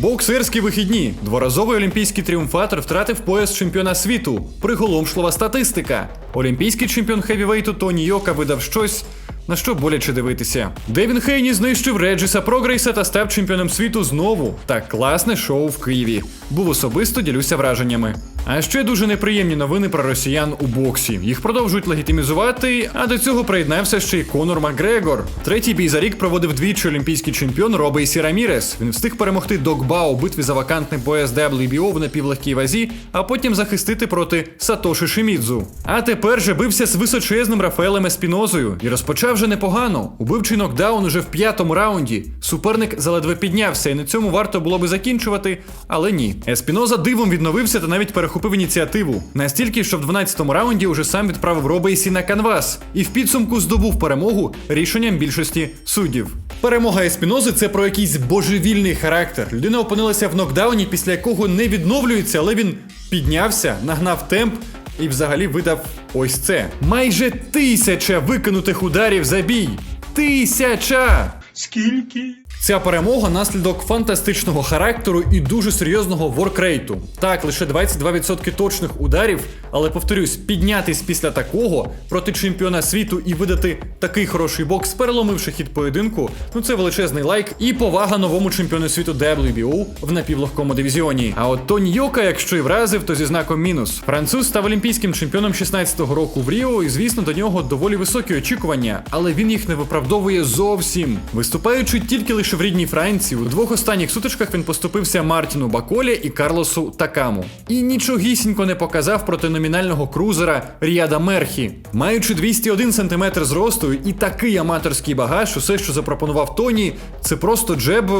Боксерські вихідні. Дворазовий олімпійський тріумфатор втратив пояс чемпіона світу. Приголомшлива статистика. Олімпійський чемпіон хевівейту Тоні Йока видав щось. На що боляче дивитися? Девін Хейні знищив Реджіса Прогрейса та став чемпіоном світу знову. Так класне шоу в Києві. Був особисто ділюся враженнями. А ще дуже неприємні новини про росіян у боксі. Їх продовжують легітимізувати, а до цього приєднався ще й Конор Макгрегор. Третій бій за рік проводив двічі олімпійський чемпіон Робейсі Рамірес. Він встиг перемогти Догба у битві за вакантний пояс WBO в напівлегкій вазі, а потім захистити проти Сатоші Шимідзу. А тепер же бився з височезним Рафаелем Еспінозою і розпочав вже непогано. Убивчий нокдаун уже в п'ятому раунді. Суперник заледве піднявся, і на цьому варто було би закінчувати, але ні. Еспіноза дивом відновився та навіть перехопив ініціативу. Настільки, що в 12-му раунді уже сам відправив Робейсі на канвас і в підсумку здобув перемогу рішенням більшості суддів. Перемога Еспінози це про якийсь божевільний характер. Людина опинилася в нокдауні, після якого не відновлюється, але він піднявся, нагнав темп і взагалі видав ось це. Майже тисяча викинутих ударів за бій. Тисяча! Скільки? Ця перемога наслідок фантастичного характеру і дуже серйозного воркрейту. Так, лише 22% точних ударів, але повторюсь, піднятись після такого проти чемпіона світу і видати такий хороший бокс, переломивши хід поєдинку. Ну це величезний лайк і повага новому чемпіону світу WBO в напівлегкому дивізіоні. А от Тоні Йока, якщо і вразив, то зі знаком мінус. Француз став олімпійським чемпіоном 16-го року в Ріо, і звісно, до нього доволі високі очікування, але він їх не виправдовує зовсім. Виступаючи тільки лише в рідній Франції, у двох останніх сутичках він поступився Мартіну Баколі і Карлосу Такаму. І нічогісінько не показав проти номінального крузера Ріада Мерхі. Маючи 201 см зросту і такий аматорський багаж, усе, що запропонував Тоні, це просто джеб,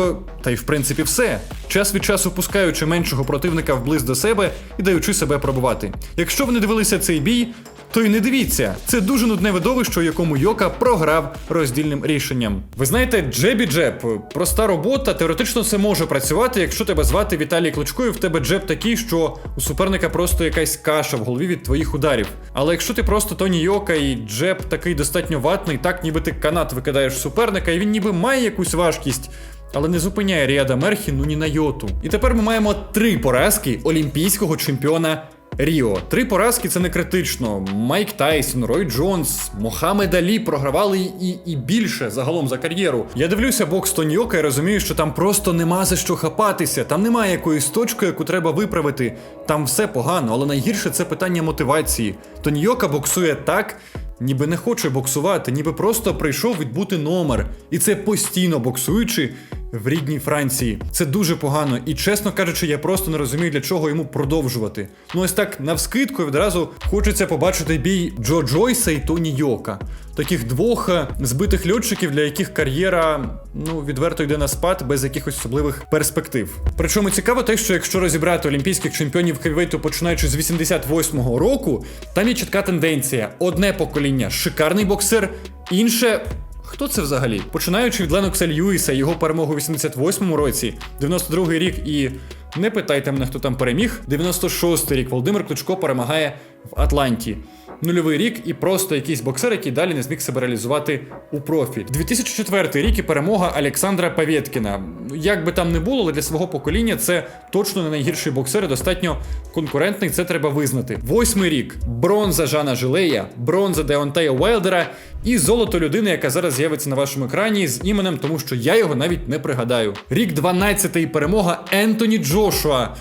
та й в принципі все. Час від часу пускаючи меншого противника вблизь до себе і даючи себе пробувати. Якщо ви не дивилися цей бій, то й не дивіться, це дуже нудне видовище, у якому Йока програв роздільним рішенням. Ви знаєте, джебі джеб, проста робота, теоретично це може працювати, якщо тебе звати Віталій Кличко, і в тебе джеб такий, що у суперника просто якась каша в голові від твоїх ударів. Але якщо ти просто Тоні Йока і джеб такий достатньо ватний, так ніби ти канат викидаєш суперника, і він ніби має якусь важкість. Але не зупиняє Ріада Мерхі ну ні на йоту. І тепер ми маємо три поразки олімпійського чемпіона Ріо. Три поразки це не критично. Майк Тайсон, Рой Джонс, Мохамед Алі програвали і, і більше загалом за кар'єру. Я дивлюся бокс Тоньока і розумію, що там просто нема за що хапатися. Там немає якоїсь точки, яку треба виправити. Там все погано, але найгірше це питання мотивації. Тоньока боксує так. Ніби не хоче боксувати, ніби просто прийшов відбути номер. І це постійно боксуючи в рідній Франції. Це дуже погано. І чесно кажучи, я просто не розумію, для чого йому продовжувати. Ну ось так навскидку відразу хочеться побачити бій Джо Джойса і Тоні Йока. Таких двох е, збитих льотчиків, для яких кар'єра ну відверто йде на спад без якихось особливих перспектив. Причому цікаво те, що якщо розібрати олімпійських чемпіонів хевівейту починаючи з 88-го року, там є чітка тенденція: одне покоління шикарний боксер, інше. Хто це взагалі? Починаючи від Ленокса Льюіса, його перемогу у 88-му році, 92-й рік і не питайте мене, хто там переміг. 96-й рік Володимир Кличко перемагає в Атланті. Нульовий рік і просто якийсь боксер, який далі не зміг себе реалізувати у профі. 2004 рік і перемога Олександра Павєткіна. Як би там не було, але для свого покоління це точно не найгірший боксер, достатньо конкурентний, це треба визнати. Восьмий рік бронза Жана Жилея, бронза Деонтея Уайлдера і золото людини, яка зараз з'явиться на вашому екрані з іменем, тому що я його навіть не пригадаю. Рік 12-й перемога Ентоні Джошуа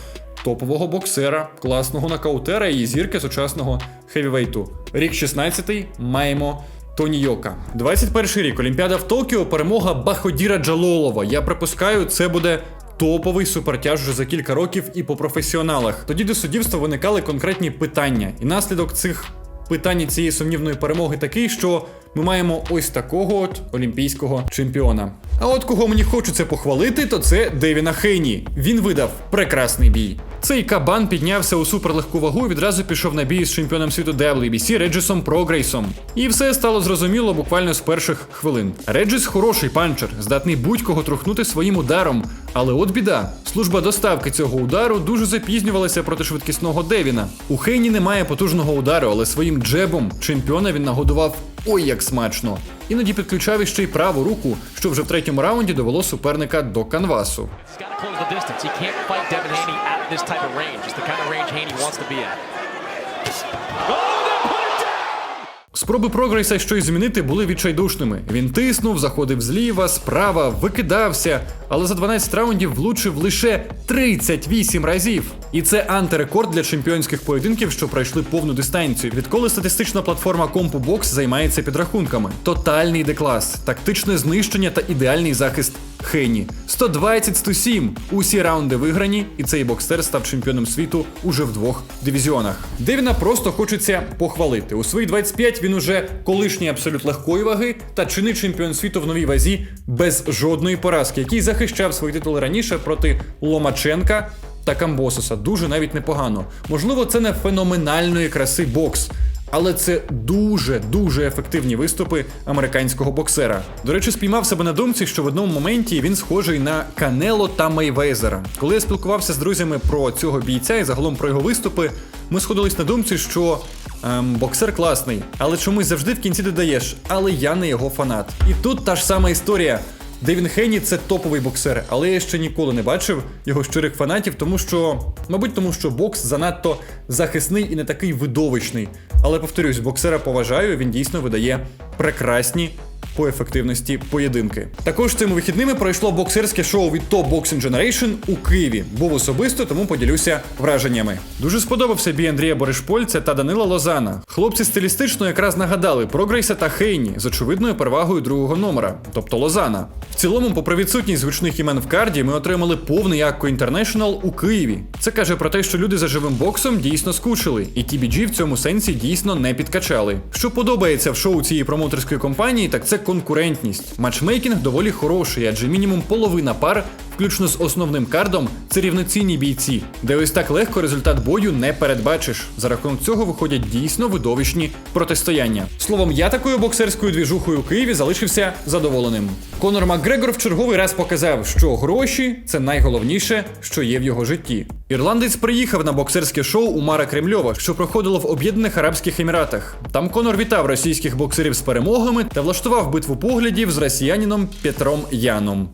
топового боксера, класного нокаутера і зірки сучасного хевівейту. Рік 16-й маємо. Тоні Йока. 21 рік Олімпіада в Токіо, перемога Баходіра Джалолова. Я припускаю, це буде топовий супертяж вже за кілька років і по професіоналах. Тоді до суддівства виникали конкретні питання, і наслідок цих питань цієї сумнівної перемоги такий, що ми маємо ось такого от олімпійського чемпіона. А от кого мені хочеться похвалити, то це Девіна Хейні. Він видав прекрасний бій. Цей кабан піднявся у суперлегку вагу і відразу пішов на бій з чемпіоном світу WBC Реджісом Прогрейсом. І все стало зрозуміло буквально з перших хвилин. Реджіс хороший панчер, здатний будь-кого трухнути своїм ударом. Але от біда, служба доставки цього удару дуже запізнювалася проти швидкісного Девіна. У Хейні немає потужного удару, але своїм джебом чемпіона він нагодував ой як смачно. Іноді підключав іще й праву руку, що вже в третьому раунді довело суперника до канвасу. He's Спроби прогрейса щось змінити були відчайдушними. Він тиснув, заходив зліва, справа, викидався, але за 12 раундів влучив лише 38 разів. І це антирекорд для чемпіонських поєдинків, що пройшли повну дистанцію. Відколи статистична платформа CompuBox займається підрахунками. Тотальний деклас, тактичне знищення та ідеальний захист Хейні. 120-107. Усі раунди виграні, і цей боксер став чемпіоном світу уже в двох дивізіонах. Девіна просто хочеться похвалити. У свої 25 він уже колишній абсолют легкої ваги та чинний чемпіон світу в новій вазі без жодної поразки, який захищав свої титули раніше проти Ломаченка та Камбососа. Дуже навіть непогано. Можливо, це не феноменальної краси бокс. Але це дуже дуже ефективні виступи американського боксера. До речі, спіймав себе на думці, що в одному моменті він схожий на Канело та Мейвезера. Коли я спілкувався з друзями про цього бійця і загалом про його виступи, ми сходились на думці, що ем, боксер класний, але чомусь завжди в кінці додаєш, але я не його фанат. І тут та ж сама історія. Девін Хейні це топовий боксер, але я ще ніколи не бачив його щирих фанатів, тому що, мабуть, тому що бокс занадто захисний і не такий видовищний. Але повторюсь, боксера поважаю, він дійсно видає прекрасні по ефективності поєдинки. Також цими вихідними пройшло боксерське шоу від Top Boxing Generation у Києві. Був особисто, тому поділюся враженнями. Дуже сподобався бій Андрія Боришпольця та Данила Лозана. Хлопці стилістично якраз нагадали про Грейса та Хейні з очевидною перевагою другого номера, тобто Лозана. В цілому, попри відсутність звичних імен в карді, ми отримали повний Акко Інтернешнл у Києві. Це каже про те, що люди за живим боксом дійсно скучили, і TBG в цьому сенсі дійсно не підкачали. Що подобається в шоу цієї промоутерської компанії, так це конкурентність. Матчмейкінг доволі хороший, адже мінімум половина пар, включно з основним кардом, це рівноцінні бійці, де ось так легко результат бою не передбачиш. За рахунок цього виходять дійсно видовищні протистояння. Словом, я такою боксерською двіжухою у Києві залишився задоволеним. Конор Макгрегор в черговий раз показав, що гроші це найголовніше, що є в його житті. Ірландець приїхав на боксерське шоу Умара Кремльова, що проходило в Об'єднаних Арабських Еміратах. Там Конор вітав російських боксерів з перемогами та влаштував битву поглядів з росіянином Петром Яном.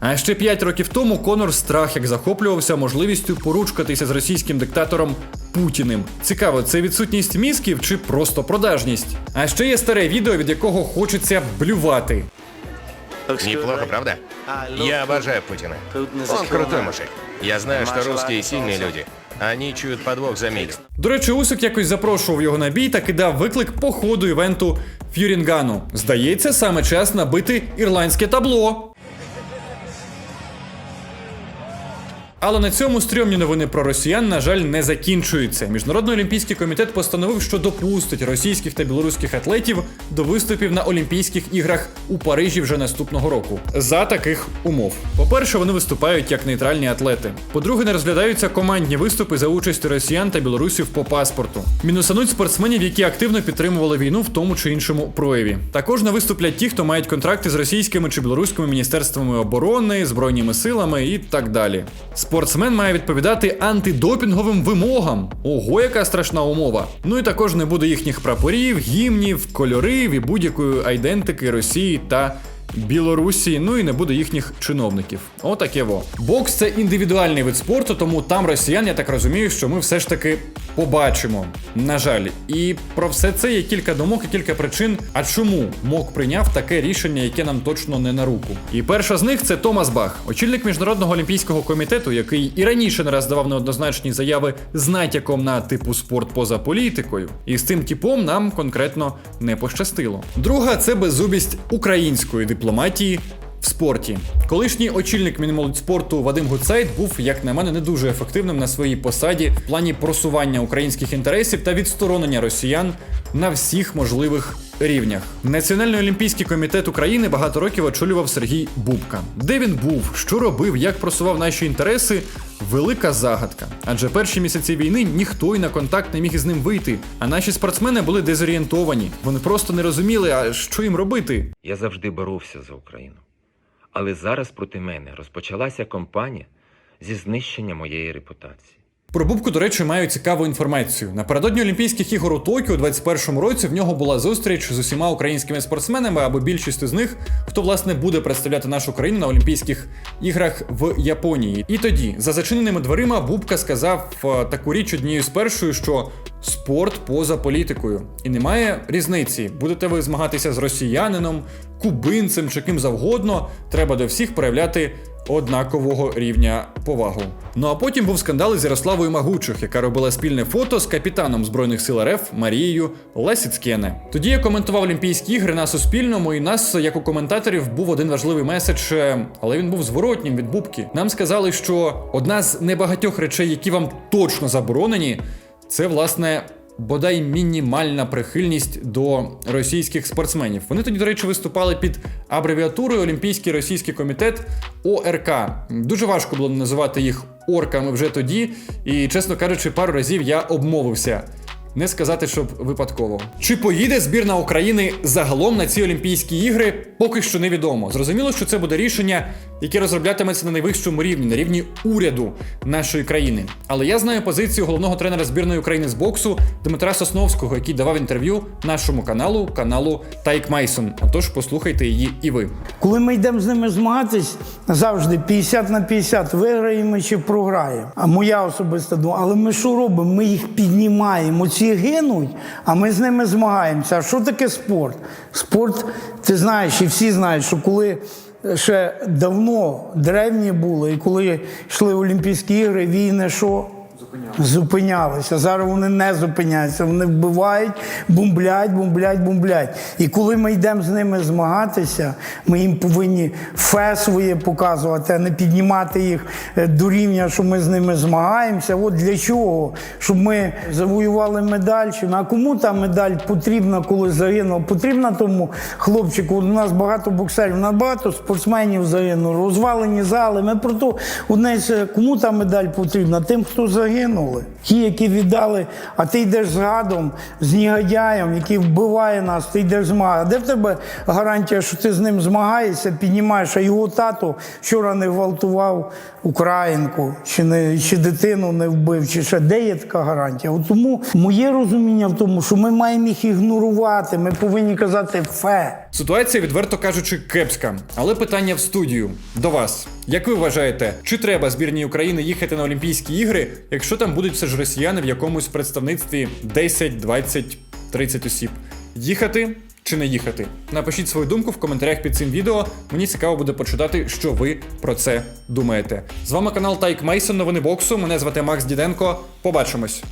А ще 5 років тому Конор страх як захоплювався можливістю поручкатися з російським диктатором Путіним. Цікаво, це відсутність мізків чи просто продажність. А ще є старе відео, від якого хочеться блювати. Неплохо, правда? Я обожаю Путина. Он крутой мужик. Я знаю, что русские сильные люди. Они чуют подвох за милю. До речі, Усик якось запрошував його на бій та кидав виклик по ходу івенту Ф'юрінгану. Здається, саме час набити ірландське табло. Але на цьому стрьомні новини про росіян, на жаль, не закінчуються. Міжнародний олімпійський комітет постановив, що допустить російських та білоруських атлетів до виступів на Олімпійських іграх у Парижі вже наступного року. За таких умов. По-перше, вони виступають як нейтральні атлети. По-друге, не розглядаються командні виступи за участю росіян та білорусів по паспорту. Мінусануть спортсменів, які активно підтримували війну в тому чи іншому прояві. Також не виступлять ті, хто мають контракти з російськими чи білоруськими міністерствами оборони, збройними силами і так далі. Спортсмен має відповідати антидопінговим вимогам. Ого, яка страшна умова. Ну і також не буде їхніх прапорів, гімнів, кольорів і будь-якої айдентики Росії та. Білорусі, ну і не буде їхніх чиновників. Отаке во. Бокс це індивідуальний вид спорту, тому там росіян, я так розумію, що ми все ж таки побачимо. На жаль, і про все це є кілька думок і кілька причин. А чому МОК прийняв таке рішення, яке нам точно не на руку? І перша з них це Томас Бах, очільник міжнародного олімпійського комітету, який і раніше не раз давав неоднозначні заяви з натяком на типу спорт поза політикою. І з цим типом нам конкретно не пощастило. Друга це беззубість української дипломатії. В спорті колишній очільник Мінмолодьспорту Вадим Гуцайт був, як на мене, не дуже ефективним на своїй посаді в плані просування українських інтересів та відсторонення росіян на всіх можливих рівнях. Національний олімпійський комітет України багато років очолював Сергій Бубка. Де він був, що робив, як просував наші інтереси велика загадка. Адже перші місяці війни ніхто й на контакт не міг із ним вийти. А наші спортсмени були дезорієнтовані. Вони просто не розуміли, а що їм робити. Я завжди боровся за Україну. Але зараз проти мене розпочалася кампанія зі знищення моєї репутації. Про Бубку, до речі, маю цікаву інформацію. Напередодні Олімпійських ігор у Токіо у 21-му році в нього була зустріч з усіма українськими спортсменами або більшістю з них, хто власне буде представляти нашу країну на Олімпійських іграх в Японії. І тоді, за зачиненими дверима, Бубка сказав е, таку річ однією з першою, що спорт поза політикою. І немає різниці, будете ви змагатися з росіянином, кубинцем чи ким завгодно. Треба до всіх проявляти однакового рівня повагу. Ну а потім був скандал із Ярославою Магучих, яка робила спільне фото з капітаном збройних сил РФ Марією Лесіцкєне. Тоді я коментував Олімпійські ігри на Суспільному, і нас, як у коментаторів, був один важливий меседж, е, але він був зворотнім від Бубки. Нам сказали, що одна з небагатьох речей, які вам точно заборонені, це власне. Бодай мінімальна прихильність до російських спортсменів. Вони тоді, до речі, виступали під абревіатурою Олімпійський російський комітет ОРК. Дуже важко було називати їх орками вже тоді, і, чесно кажучи, пару разів я обмовився. Не сказати, щоб випадково. Чи поїде збірна України загалом на ці Олімпійські ігри, поки що невідомо. Зрозуміло, що це буде рішення, яке розроблятиметься на найвищому рівні, на рівні уряду нашої країни. Але я знаю позицію головного тренера збірної України з боксу Дмитра Сосновського, який давав інтерв'ю нашому каналу, каналу Тайк Майсон. Отож, послухайте її і ви. Коли ми йдемо з ними змагатись, завжди 50 на 50, виграємо чи програємо. А моя особиста думка, але ми що робимо? Ми їх піднімаємо. Ці гинуть, а ми з ними змагаємося. А що таке спорт? Спорт, ти знаєш, і всі знають, що коли ще давно древні були, і коли йшли Олімпійські ігри, війни що? Зупинялися. Зараз вони не зупиняються. Вони вбивають, бомблять, бомблять, бомблять. І коли ми йдемо з ними змагатися, ми їм повинні фе своє показувати, а не піднімати їх е, до рівня, що ми з ними змагаємося. От для чого? Щоб ми завоювали медаль. Чи- А кому та медаль потрібна, коли загинув? Потрібна тому хлопчику. У нас багато боксерів, у нас багато спортсменів загинуло, розвалені зали. Ми про то одне кому та медаль потрібна? Тим, хто загинули. Ті, які віддали, а ти йдеш з гадом, з негодяєм, який вбиває нас, ти йдеш змагати. Де в тебе гарантія, що ти з ним змагаєшся, піднімаєш, а його тато вчора не гвалтував українку, чи не чи дитину не вбив, чи ще де є така гарантія? От тому моє розуміння в тому, що ми маємо їх ігнорувати. Ми повинні казати фе. Ситуація, відверто кажучи, кепська. Але питання в студію до вас. Як ви вважаєте, чи треба збірній України їхати на Олімпійські ігри, якщо там будуть все ж росіяни в якомусь представництві 10, 20, 30 осіб? Їхати чи не їхати? Напишіть свою думку в коментарях під цим відео. Мені цікаво буде почитати, що ви про це думаєте. З вами канал Тайк Мейсон, новини боксу. Мене звати Макс Діденко. Побачимось.